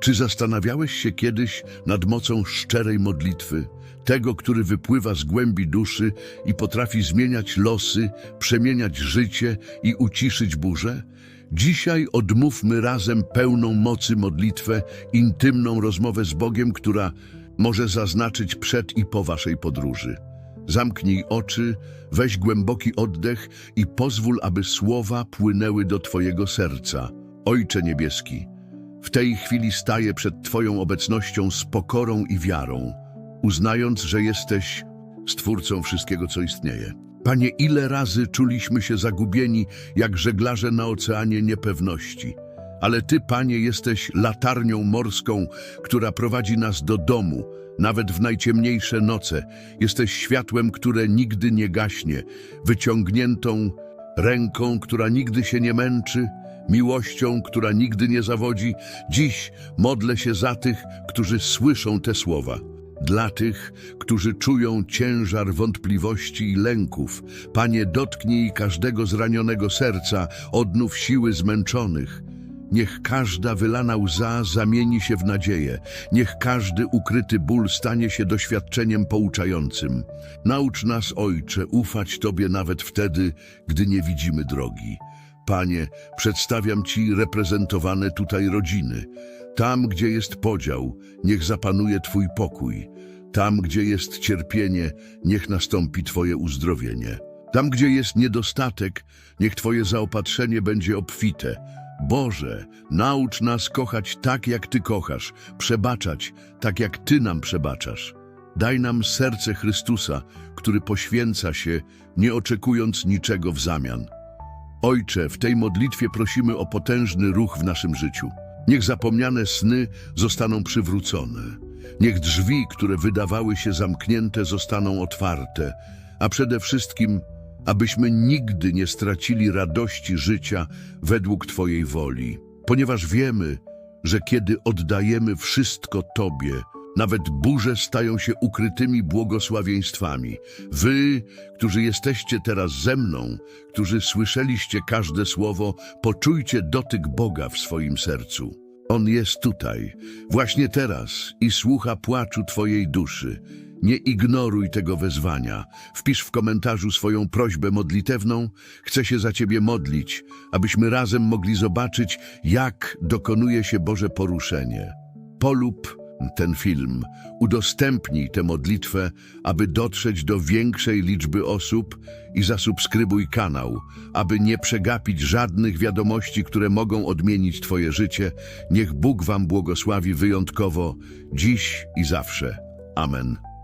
Czy zastanawiałeś się kiedyś nad mocą szczerej modlitwy, tego, który wypływa z głębi duszy i potrafi zmieniać losy, przemieniać życie i uciszyć burzę? Dzisiaj odmówmy razem pełną mocy modlitwę, intymną rozmowę z Bogiem, która może zaznaczyć przed i po waszej podróży. Zamknij oczy, weź głęboki oddech i pozwól, aby słowa płynęły do Twojego serca. Ojcze Niebieski, w tej chwili staję przed Twoją obecnością z pokorą i wiarą, uznając, że jesteś Stwórcą wszystkiego, co istnieje. Panie, ile razy czuliśmy się zagubieni, jak żeglarze na oceanie niepewności. Ale Ty, Panie, jesteś latarnią morską, która prowadzi nas do domu, nawet w najciemniejsze noce. Jesteś światłem, które nigdy nie gaśnie, wyciągniętą ręką, która nigdy się nie męczy, miłością, która nigdy nie zawodzi. Dziś modlę się za tych, którzy słyszą te słowa. Dla tych, którzy czują ciężar wątpliwości i lęków, Panie, dotknij każdego zranionego serca, odnów siły zmęczonych. Niech każda wylana łza zamieni się w nadzieję. Niech każdy ukryty ból stanie się doświadczeniem pouczającym. Naucz nas, Ojcze, ufać Tobie nawet wtedy, gdy nie widzimy drogi. Panie, przedstawiam Ci reprezentowane tutaj rodziny. Tam, gdzie jest podział, niech zapanuje Twój pokój. Tam, gdzie jest cierpienie, niech nastąpi Twoje uzdrowienie. Tam, gdzie jest niedostatek, niech Twoje zaopatrzenie będzie obfite. Boże, naucz nas kochać tak, jak Ty kochasz, przebaczać tak, jak Ty nam przebaczasz. Daj nam serce Chrystusa, który poświęca się, nie oczekując niczego w zamian. Ojcze, w tej modlitwie prosimy o potężny ruch w naszym życiu. Niech zapomniane sny zostaną przywrócone. Niech drzwi, które wydawały się zamknięte, zostaną otwarte, a przede wszystkim, abyśmy nigdy nie stracili radości życia według Twojej woli. Ponieważ wiemy, że kiedy oddajemy wszystko Tobie, nawet burze stają się ukrytymi błogosławieństwami. Wy, którzy jesteście teraz ze mną, którzy słyszeliście każde słowo, poczujcie dotyk Boga w swoim sercu. On jest tutaj, właśnie teraz i słucha płaczu Twojej duszy. Nie ignoruj tego wezwania. Wpisz w komentarzu swoją prośbę modlitewną. Chcę się za Ciebie modlić, abyśmy razem mogli zobaczyć, jak dokonuje się Boże poruszenie. Polub ten film, udostępnij tę modlitwę, aby dotrzeć do większej liczby osób i zasubskrybuj kanał, aby nie przegapić żadnych wiadomości, które mogą odmienić Twoje życie. Niech Bóg Wam błogosławi wyjątkowo, dziś i zawsze. Amen.